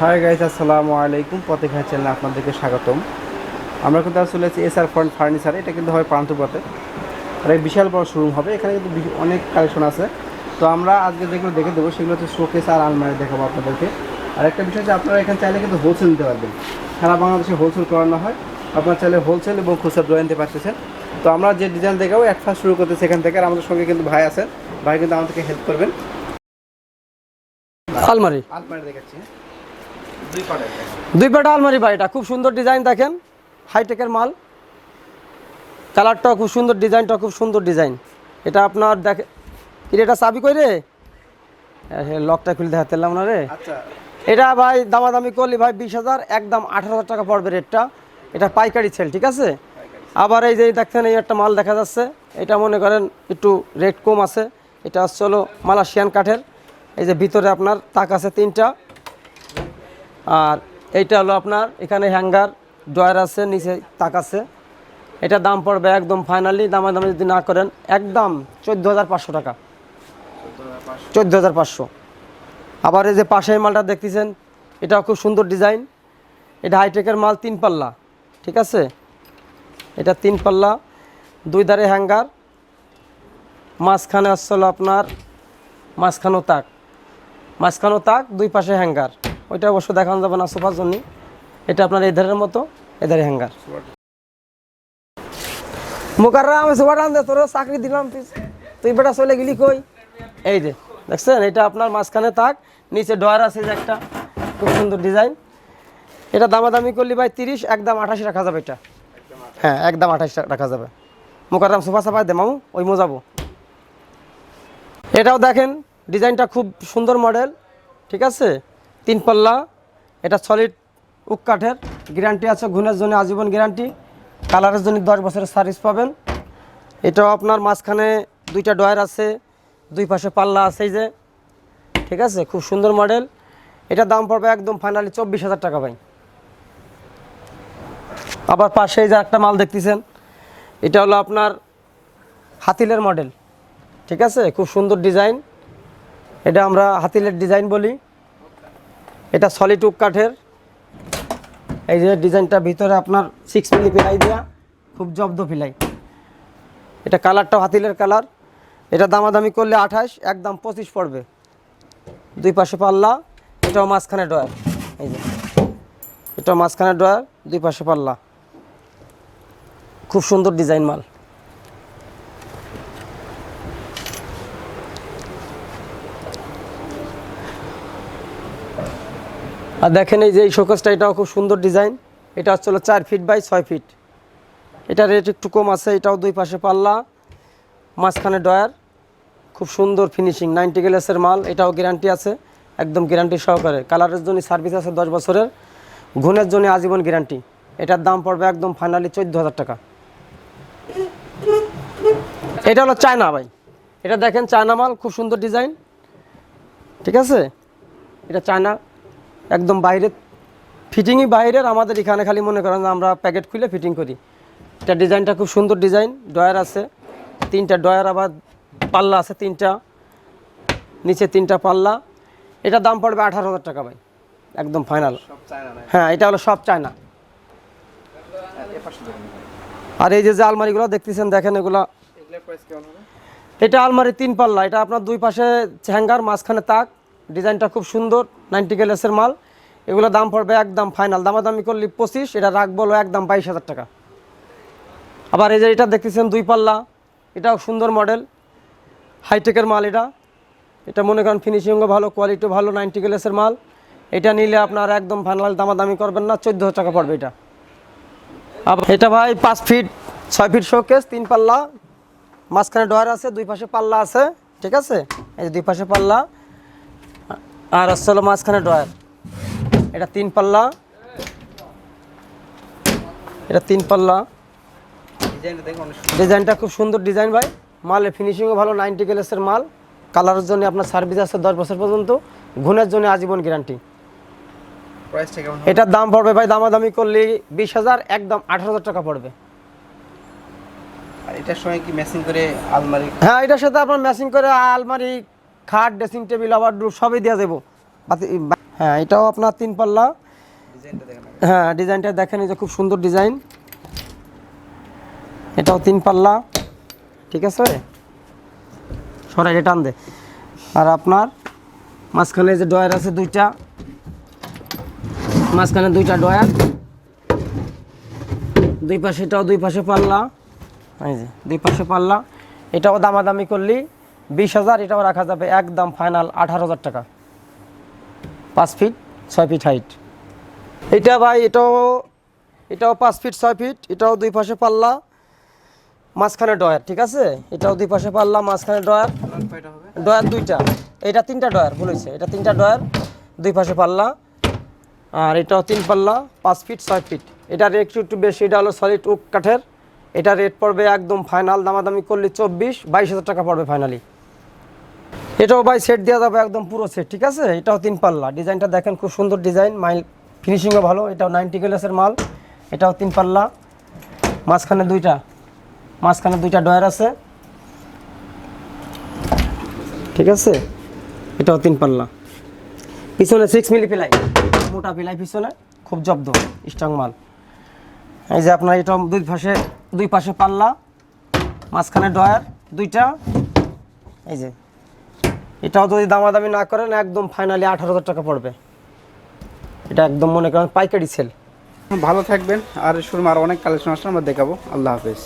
Hi guys আসসালামু আলাইকুম পথেখা চ্যানেলে আপনাদেরকে স্বাগতম। আমরা কিন্তু আসলে আছি এস আর ফ্রন্ট ফার্নিচার এটা কিন্তু হয় পান্থপথে আর এই বিশাল বড় শোরুম হবে। এখানে কিন্তু অনেক কালেকশন আছে। তো আমরা আজকে যেগুলো দেখে দেবো সেগুলো হচ্ছে শোকেস আর আলমারি দেখাবো আপনাদেরকে। আর একটা বিষয় হচ্ছে আপনারা এখানে চাইলে কিন্তু হোলসেল নিতে পারবেন। সারা বাংলাদেশে হোলসেল করানো হয়। আপনারা চাইলে হোলসেল এবং খুচরা দোয়া নিতে পারতেছেন। তো আমরা যে ডিজাইন দেখাবো এক ফার্স্ট শুরু করতেছি এখান থেকে। আর আমাদের সঙ্গে কিন্তু ভাই আছেন। ভাই কিন্তু আমাদেরকে হেল্প করবেন। আলমারি। আলমারি দেখাচ্ছি? দুই পাটা আলমারি ভাই এটা খুব সুন্দর ডিজাইন দেখেন। হাইটেকের মাল। কালারটাও খুব সুন্দর ডিজাইনটাও খুব সুন্দর ডিজাইন। এটা আপনার দেখে কি এটা চাবি কই রে? লকটা খুলে দেখাতে পারলাম না রে। আচ্ছা। এটা ভাই দামাদামি করলি ভাই বিশ হাজার একদম আঠারো হাজার টাকা পড়বে রেটটা। এটা পাইকারি সেল ঠিক আছে? আবার এই যে দেখছেন এই একটা মাল দেখা যাচ্ছে। এটা মনে করেন একটু রেট কম আছে। এটা হচ্ছে হলো মালয়েশিয়ান কাঠের। এই যে ভিতরে আপনার তাক আছে তিনটা। আর এইটা হলো আপনার, এখানে হ্যাঙ্গার, ড্রয়ার আছে, নিচে তাক আছে। এটা দাম পড়বে একদম ফাইনালি দামে দামাদামি যদি না করেন, একদম চোদ্দ হাজার পাঁচশো টাকা। চোদ্দ হাজার পাঁচশো। আবার এই যে পাশের মালটা দেখতেছেন, এটাও খুব সুন্দর ডিজাইন। এটা হাইটেকের মাল তিন পাল্লা, ঠিক আছে? এটা তিন পাল্লা, দুই ধারে হ্যাঙ্গার মাঝখানে আসছিল আপনার মাঝখানো তাক। মাঝখানো তাক, দুই পাশে হ্যাঙ্গার ওইটা অবশ্য দেখানো যাবে না সোফার জন্য। এটা আপনার এই ধারের মতো, এধারে হ্যাঙ্গার। মুখাররা আমি সোফাটা আনতে তোর চাকরি দিলাম তুই বেটা চলে গেলি কই? এই যে, দেখছেন? এটা আপনার মাঝখানে তাক নিচে ডয়ার আছে যে একটা। খুব সুন্দর ডিজাইন। এটা দামাদামি করলি ভাই তিরিশ, একদম আঠাশি রাখা যাবে এটা। হ্যাঁ একদম আঠাশ রাখা যাবে। মোকারাম সোফা সাফাই দে মামু, ওই মোজাবো এটাও দেখেন, ডিজাইনটা খুব সুন্দর মডেল, ঠিক আছে? তিন পাল্লা, এটা সলিড উক কাঠের গ্যারান্টি আছে, ঘুণের জন্য আজীবন গ্যারান্টি কালারের জন্য দশ বছরের সার্ভিস পাবেন। এটাও আপনার মাঝখানে দুইটা ডয়ার আছে, দুই পাশে পাল্লা আছে যে। ঠিক আছে, খুব সুন্দর মডেল এটা দাম পড়বে একদম ফাইনালি চব্বিশ হাজার টাকা ভাই। আবার পাশে যে একটা মাল দেখতেছেন, এটা হলো আপনার হাতিলের মডেল ঠিক আছে, খুব সুন্দর ডিজাইন এটা আমরা হাতিলের ডিজাইন বলি। এটা সলিড উক কাঠের। এই যে ডিজাইনটা ভিতরে আপনার সিক্স মিলি পিলাই দেওয়া খুব জব্দ পিলাই এটা কালারটাও হাতিলের কালার। এটা দামাদামি করলে আঠাশ, একদম পঁচিশ পড়বে। দুই পাশে পাল্লা, এটাও মাঝখানে ডয়ার এই যে, এটাও মাঝখানে ডয়ার দুই পাশে পাল্লা। খুব সুন্দর ডিজাইন মাল। আর দেখেন এই যে এই শোকেসটা, এটাও খুব সুন্দর ডিজাইন। এটা হচ্ছে হলো চার ফিট বাই ছয় ফিট। এটা রেট একটু কম আছে, এটাও দুই পাশে পাল্লা, মাঝখানে ডয়ার। খুব সুন্দর ফিনিশিং, নাইনটি গ্লাসের মাল, এটাও গ্যারান্টি আছে, একদম গ্যারান্টি সহকারে। কালারের জন্য সার্ভিস আছে দশ বছরের, ঘুণের জন্য আজীবন গ্যারান্টি এটার দাম পড়বে একদম ফাইনালি চোদ্দ হাজার টাকা। এটা হলো চায়না ভাই। এটা দেখেন চায়না মাল, খুব সুন্দর ডিজাইন ঠিক আছে? এটা চায়না একদম বাইরে ফিটিংই বাইরের আমাদের এখানে খালি মনে করেন যে আমরা প্যাকেট খুলে ফিটিং করি। এটা ডিজাইনটা খুব সুন্দর ডিজাইন ডয়ার আছে তিনটা ডয়ার আবার পাল্লা আছে তিনটা নিচে তিনটা পাল্লা। এটা দাম পড়বে আঠারো হাজার টাকা ভাই একদম ফাইনাল হ্যাঁ এটা হলো সব চায়না। দেখুন। আর এই যে যে আলমারিগুলো দেখতেছেন দেখেন এগুলো। এটা আলমারি তিন পাল্লা এটা আপনার দুই পাশে হ্যাঙ্গার মাঝখানে তাক। ডিজাইনটা খুব সুন্দর, নাইনটি গ্যালেসের মাল। এগুলো দাম পড়বে একদম ফাইনাল দামাদামি করলে পঁচিশ, এটা রাখব একদম বাইশ হাজার টাকা। আবার এই যে এটা দেখতেছেন দুই পাল্লা, এটাও সুন্দর মডেল হাইটেকের মাল এটা। এটা মনে করেন ফিনিশিংও ভালো কোয়ালিটিও ভালো, নাইনটি গ্যালেসের মাল। এটা নিলে আপনার একদম ফাইনাল দামাদামি করবেন না চোদ্দ টাকা পড়বে এটা। এটা ভাই পাঁচ ফিট ছয় ফিট শোকেস তিন পাল্লা। মাঝখানে ডয়ার আছে, দুই পাশে পাল্লা আছে, ঠিক আছে? এই যে দুই পাশে পাল্লা। আর হচ্ছে মাঝখানে ডয়ার এটা তিন পাল্লা। এটা তিন পাল্লা। ডিজাইনটা খুব সুন্দর ডিজাইন ভাই। মালের ফিনিশিংও ভালো নাইনটি গ্লাসের মাল। কালারের জন্য আপনার সার্ভিস আছে দশ বছর পর্যন্ত। ঘুণের জন্য আজীবন গ্যারান্টি এটার দাম পড়বে ভাই দামাদামি করলে বিশ হাজার একদম আঠারো হাজার টাকা পড়বে। এটার সঙ্গে কি ম্যাচিং করে আলমারি? হ্যাঁ এটার সাথে আপনার ম্যাচিং করে আলমারি খাট ড্রেসিং টেবিল আবার সবই দেওয়া যাব হ্যাঁ এটাও আপনার তিন পাল্লা। হ্যাঁ ডিজাইনটা দেখেন যে খুব সুন্দর ডিজাইন। এটাও তিন পাল্লা ঠিক আছে? সরাই টান দে আর আপনার মাঝখানে যে ডয়ার আছে দুইটা মাঝখানে দুইটা ডয়ার দুই পাশে এটাও দুই পাশে পাল্লা। এই যে দুই পাশে পাল্লা। এটাও দামাদামি করলি। বিশ হাজার, এটাও রাখা যাবে একদম ফাইনাল আঠারো হাজার টাকা। পাঁচ ফিট ছয় ফিট হাইট এটা ভাই, এটাও এটাও পাঁচ ফিট ছয় ফিট এটাও দুই পাশে পাল্লা, মাঝখানে ডয়ার ঠিক আছে? এটাও দুই পাশে পাল্লা, মাঝখানে ডয়ার ডয়ার দুইটা। এটা তিনটা ডয়ার হয়েছে। এটা তিনটা ডয়ার দুই পাশে পাল্লা। আর এটাও তিন পাল্লা, পাঁচ ফিট ছয় ফিট এটা রেট একটু বেশি, এটা হলো সলিড উক কাঠের। এটা রেট পড়বে একদম ফাইনাল দামাদামি করলে চব্বিশ, বাইশ হাজার টাকা পড়বে ফাইনালি এটাও ভাই সেট দেওয়া যাবে একদম পুরো সেট ঠিক আছে? এটাও তিন পাল্লা। ডিজাইনটা দেখেন খুব সুন্দর ডিজাইন, মাইল ফিনিশিংও ভালো, এটাও নাইনটি গ্লাসের মাল, এটাও তিন পাল্লা। মাঝখানে দুইটা মাঝখানে দুইটা ডয়ার আছে। ঠিক আছে? এটাও তিন পাল্লা। পিছনে সিক্স মিলি পিলাই মোটা পিলাই পিছনে, খুব জব্দ স্ট্রং মাল। এই যে আপনার এটা দুই পাশে দুই পাশে পাল্লা, মাঝখানে ডয়ার দুইটা, এই যে। এটাও যদি দামাদামি না করেন, একদম ফাইনালি আঠারো হাজার টাকা পড়বে। এটা একদম মনে করেন পাইকারি সেল ভালো থাকবেন। আর শুরু আর অনেক কালেকশন আসলে আমরা দেখাবো। আল্লাহ হাফেজ।